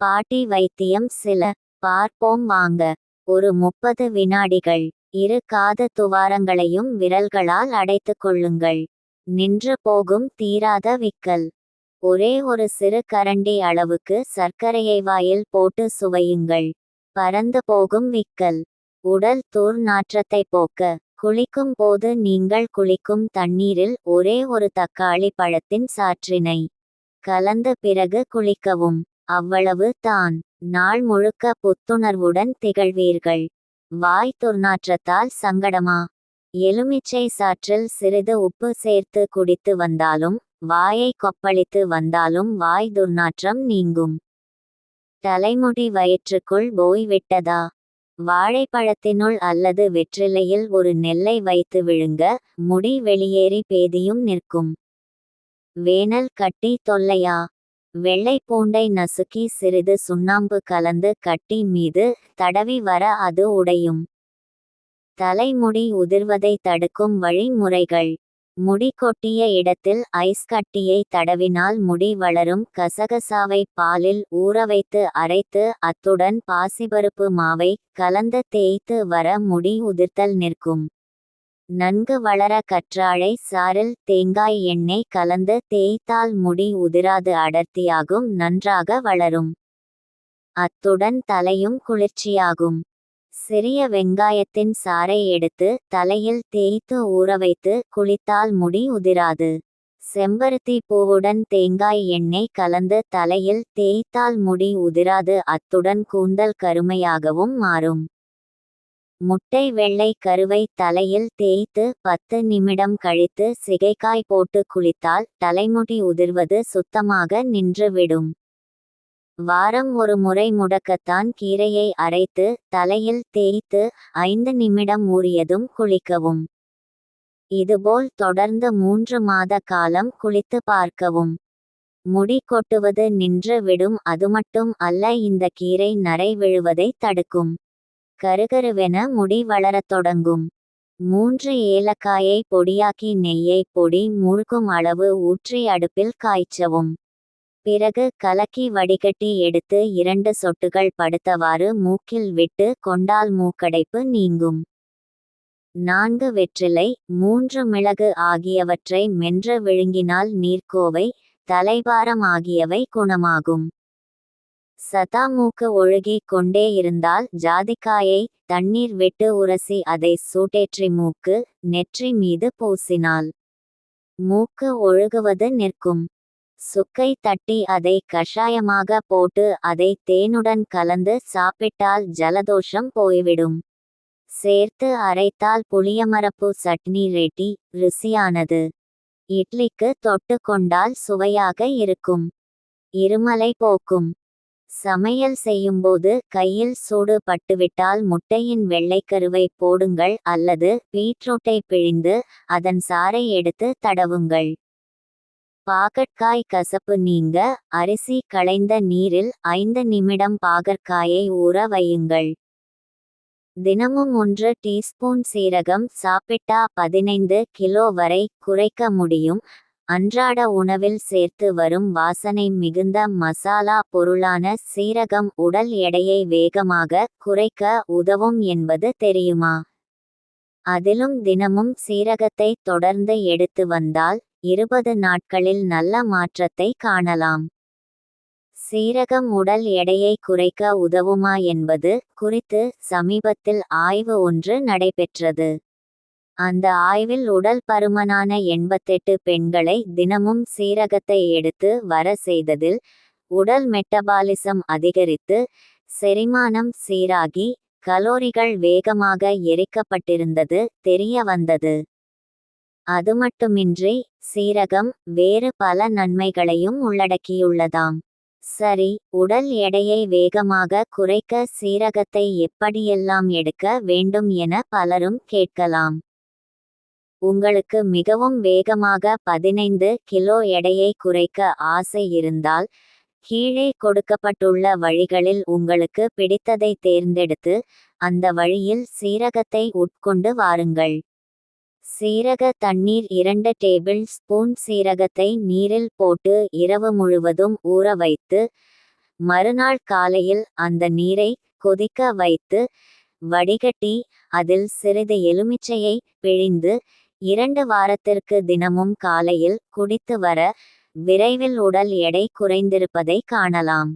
பாட்டி வைத்தியம் சில. பார்ப்போம் வாங்க. ஒரு முப்பது வினாடிகள். இரு காத துவாரங்களையும் விரல்களால் அடைத்துக் கொள்ளுங்கள். நின்று போகும் தீராத விக்கல். ஒரே ஒரு சிறு கரண்டி அளவுக்கு சர்க்கரையை வாயில் போட்டு சுவையுங்கள். பறந்து போகும் விக்கல். உடல் தூர் நாற்றத்தை போக்க. குளிக்கும் போது நீங்கள் குளிக்கும் தண்ணீரில் ஒரே ஒரு தக்காளி பழத்தின் சாற்றினை. கலந்த பிறகு குளிக்கவும். அவ்வளவு தான். நாள் முழுக்க புத்துணர்வுடன் திகழ்வீர்கள். வாய் துர்நாற்றத்தால் சங்கடமா? எலுமிச்சை சாற்றில் சிறிது உப்பு சேர்த்து குடித்து வந்தாலும் வாயை கொப்பளித்து வந்தாலும் வாய் துர்நாற்றம் நீங்கும். தலைமுடி வயிற்றுக்குள் போய்விட்டதா? வாழைப்பழத்தினுள் அல்லது வெற்றிலையில் ஒரு நெல்லை வைத்து விழுங்க முடி வெளியேறி பேதியும் நிற்கும். வேனல் கட்டி தொல்லையா? வெள்ளை பூண்டை நசுக்கி சிறிது சுண்ணாம்பு கலந்து கட்டி மீது தடவி வர அது உடையும். தலைமுடி உதிர்வதை தடுக்கும் வழிமுறைகள். முடி கொட்டிய இடத்தில் ஐஸ் கட்டியை தடவினால் முடி வளரும். கசகசாவை பாலில் ஊற வைத்து அரைத்து அத்துடன் பாசிபருப்பு மாவை கலந்து தேய்த்து வர முடி உதிர்த்தல் நிற்கும். நன்கு வளர கற்றாழை சாறில் தேங்காய் எண்ணெய் கலந்து தேய்த்தால் முடி உதிராது அடர்த்தியாகும் நன்றாக வளரும். அத்துடன் தலையும் குளிர்ச்சியாகும். சிறிய வெங்காயத்தின் சாறை எடுத்து தலையில் தேய்த்து ஊறவைத்து குளித்தால் முடி உதிராது. செம்பருத்தி பூவுடன் தேங்காய் எண்ணெய் கலந்து தலையில் தேய்த்தால் முடி உதிராது அத்துடன் கூந்தல் கருமையாகவும் மாறும். முட்டை வெள்ளை கருவை தலையில் தேய்த்து பத்து நிமிடம் கழித்து சிகைக்காய் போட்டு குளித்தால் தலைமுடி உதிர்வது சுத்தமாக நின்றுவிடும். வாரம் ஒரு முறை முடக்கத்தான் கீரையை அரைத்து தலையில் தேய்த்து ஐந்து நிமிடம் ஊறியதும் குளிக்கவும். இதுபோல் தொடர்ந்து மூன்று மாத காலம் குளித்து பார்க்கவும். முடி கொட்டுவது நின்று விடும் அதுமட்டும் அல்ல இந்த கீரை நரை விழுவதை தடுக்கும். கருகருவென முடி வளரத் தொடங்கும். மூன்று ஏலக்காயை பொடியாக்கி நெய்யை பொடி மூழ்கும் அளவு ஊற்றி அடுப்பில் காய்ச்சவும். பிறகு கலக்கி வடிகட்டி எடுத்து இரண்டு சொட்டுகள் படுத்தவாறு மூக்கில் விட்டு கொண்டால் மூக்கடைப்பு நீங்கும். நான்கு வெற்றிலை மூன்று மிளகு ஆகியவற்றை மென்று விழுங்கினால் நீர்க்கோவை தலைபாரம் ஆகியவை குணமாகும். சதா மூக்கு கொண்டே இருந்தால் ஜாதிக்காயை தண்ணீர் விட்டு உரசி அதை சூட்டேற்றி மூக்கு நெற்றி மீது பூசினாள் மூக்கு ஒழுகுவது நிற்கும். சுக்கை தட்டி அதை கஷாயமாக போட்டு அதை தேனுடன் கலந்து சாப்பிட்டால் ஜலதோஷம் போய்விடும். சேர்த்து அரைத்தால் புளியமரப்பு சட்னி ரெட்டி ருசியானது. இட்லிக்கு தொட்டு கொண்டால் சுவையாக இருக்கும். இருமலை போக்கும். சமையல் செய்யும்போது கையில் சூடு பட்டுவிட்டால் முட்டையின் வெள்ளைக்கருவை போடுங்கள் அல்லது பீட்ரூட்டை பிழிந்து அதன் சாறை எடுத்து தடவுங்கள். பாகற்காய் கசப்பு நீங்க அரிசி களைந்த நீரில் ஐந்து நிமிடம் பாகற்காயை ஊற வையுங்கள். தினமும் ஒன்று டீஸ்பூன் சீரகம் சாப்பிட்டா பதினைந்து கிலோ வரை குறைக்க முடியும். அன்றாட உணவில் சேர்த்து வரும் வாசனை மிகுந்த மசாலா பொருளான சீரகம் உடல் எடையை வேகமாக குறைக்க உதவும் என்பது தெரியுமா? அதிலும் தினமும் சீரகத்தை தொடர்ந்து எடுத்து வந்தால் இருபது நாட்களில் நல்ல மாற்றத்தை காணலாம். சீரகம் உடல் எடையை குறைக்க உதவுமா என்பது குறித்து சமீபத்தில் ஆய்வு ஒன்று நடைபெற்றது. அந்த ஆய்வில் உடல் பருமனான எண்பத்தெட்டு பெண்களை தினமும் சீரகத்தை எடுத்து வர செய்ததில் உடல் மெட்டபாலிசம் அதிகரித்து செரிமானம் சீராகி கலோரிகள் வேகமாக எரிக்கப்பட்டிருந்தது தெரிய வந்தது. அதுமட்டுமின்றி சீரகம் வேறு பல நன்மைகளையும் உள்ளடக்கியுள்ளதாம். சரி உடல் எடையை வேகமாக குறைக்க சீரகத்தை எப்படியெல்லாம் எடுக்க வேண்டும் என பலரும் கேட்கலாம். உங்களுக்கு மிகவும் வேகமாக பதினைந்து கிலோ எடையை குறைக்க ஆசை இருந்தால் கீழே கொடுக்கப்பட்டுள்ள வழிகளில் உங்களுக்கு பிடித்ததை தேர்ந்தெடுத்து அந்த வழியில் சீரகத்தை உட்கொண்டு வாருங்கள். சீரக தண்ணீர் இரண்டு டேபிள் ஸ்பூன் சீரகத்தை நீரில் போட்டு இரவு முழுவதும் ஊற வைத்து மறுநாள் காலையில் அந்த நீரை கொதிக்க வைத்து வடிகட்டி அதில் சிறிது எலுமிச்சையை பிழிந்து இரண்டு வாரத்திற்கு தினமும் காலையில் குடித்து வர விரைவில் உடல் எடை குறைந்திருப்பதை காணலாம்.